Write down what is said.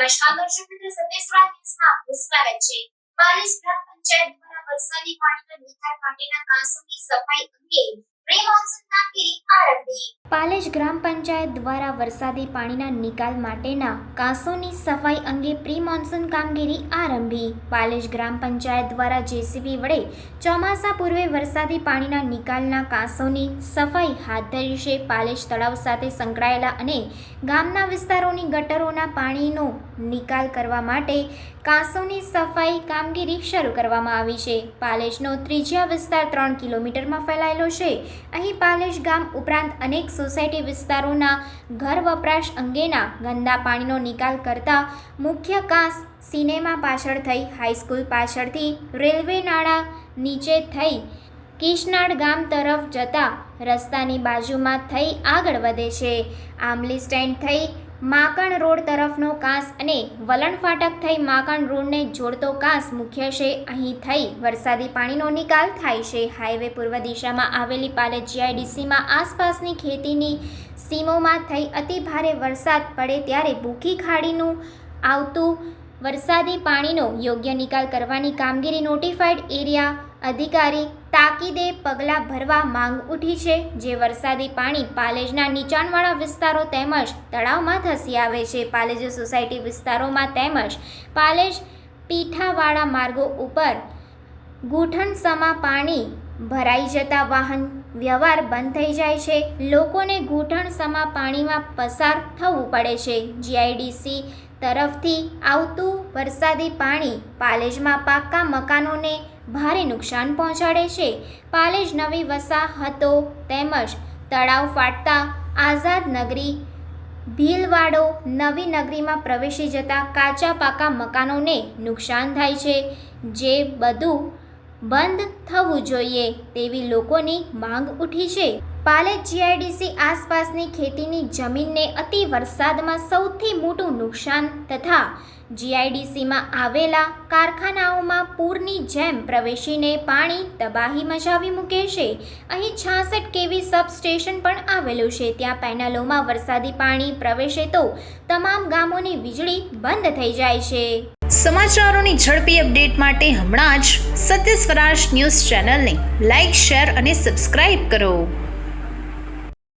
નમસ્કાર દર્શક મિત્રો ન્યૂઝમાં આપનું સ્વાગત ગ્રામ પંચાયત દ્વારા વરસાદી પાણીના નિકાલ માટેના કાંસોની સફાઈ અંગે પ્રી મોન્સૂન કામગીરી આરંભી પાલેજ ગ્રામ પંચાયત દ્વારા વરસાદી પાણીના નિકાલ માટેના કાંસોની સફાઈ અંગે પ્રી મોન્સૂન કામગીરી આરંભી. પાલેજ ગ્રામ પંચાયત દ્વારા જેસીબી વડે ચોમાસા પૂર્વે વરસાદી પાણીના નિકાલના કાંસોની સફાઈ હાથ ધરી છે. પાલેજ તળાવ સાથે સંકળાયેલા અને ગામના વિસ્તારોની ગટરોના પાણીનો નિકાલ કરવા માટે કાંસોની સફાઈ કામગીરી શરૂ કરવામાં આવી છે. પાલેજનો ત્રીજા વિસ્તાર ત્રણ કિલોમીટરમાં ફેલાયેલો છે. અહીં પાલેજ ગામ ઉપરાંત અનેક સોસાયટી વિસ્તારોના ઘર વપરાશ અંગેના ગંદા પાણીનો નિકાલ કરતા મુખ્ય કાંસ સિનેમા પાછળ થઈ હાઈસ્કૂલ પાછળથી રેલવે નાળા નીચે થઈ કિશનાડ ગામ તરફ જતા રસ્તાની બાજુમાં થઈ આગળ વધે છે. આમલી સ્ટેન્ડ થઈ માકણ રોડ તરફનો કાંસ અને વલણ ફાટક થઈ માકણ રોડને જોડતો કાંસ મુખ્ય છે. અહીં થઈ વરસાદી પાણીનો નિકાલ થાય છે. હાઈવે પૂર્વ દિશામાં આવેલી પાલે જીઆઈડીસીમાં આસપાસની ખેતીની સીમોમાં થઈ અતિ ભારે વરસાદ પડે ત્યારે ભૂખી ખાડીનું આવતું વરસાદી પાણીનો યોગ્ય નિકાલ કરવાની કામગીરી નોટિફાઈડ એરિયા અધિકારી તાકીદે પગલાં ભરવા માંગ ઉઠી છે, જે વરસાદી પાણી પાલેજના નીચાણવાળા વિસ્તારો તેમજ તળાવમાં ધસી આવે છે. પાલેજ સોસાયટી વિસ્તારોમાં તેમજ પાલેજ પીઠાવાળા માર્ગો ઉપર ગૂંઠણસમા પાણી ભરાઈ જતા વાહન વ્યવહાર બંધ થઈ જાય છે. લોકોને ગૂંઠણસમા પાણીમાં પસાર થવું પડે છે. જીઆઈડીસી તરફથી આવતું વરસાદી પાણી પાલેજમાં પાકા મકાનોને ભારે નુકસાન પહોંચાડે છે. પાલેજ નવી વસાહતો તેમજ તળાવ ફાટતા આઝાદ નગરી, ભીલવાડો નવી નગરીમાં પ્રવેશી જતા કાચા પાકા મકાનોને નુકસાન થાય છે. જે બધું બંધ થવું જોઈએ તેવી લોકોની માંગ ઉઠી છે. પાલેજ જીઆઈડીસી આસપાસની ખેતીની જમીનને અતિ વરસાદમાં સૌથી મોટું નુકસાન તથા જીઆઈડીસીમાં આવેલા કારખાનાઓમાં પૂરની જેમ પ્રવેશીને પાણી તબાહી મચાવી મૂકે છે. અહીં છાસઠ કેવી સબસ્ટેશન પણ આવેલું છે. ત્યાં પેનલોમાં વરસાદી પાણી પ્રવેશે તો તમામ ગામોની વીજળી બંધ થઈ જાય છે. સમાચારોની ઝડપી અપડેટ માટે હમણાં જ સત્ય સ્વરાજ ન્યૂઝ ચેનલને લાઇક શેર અને સબસ્ક્રાઇબ કરો.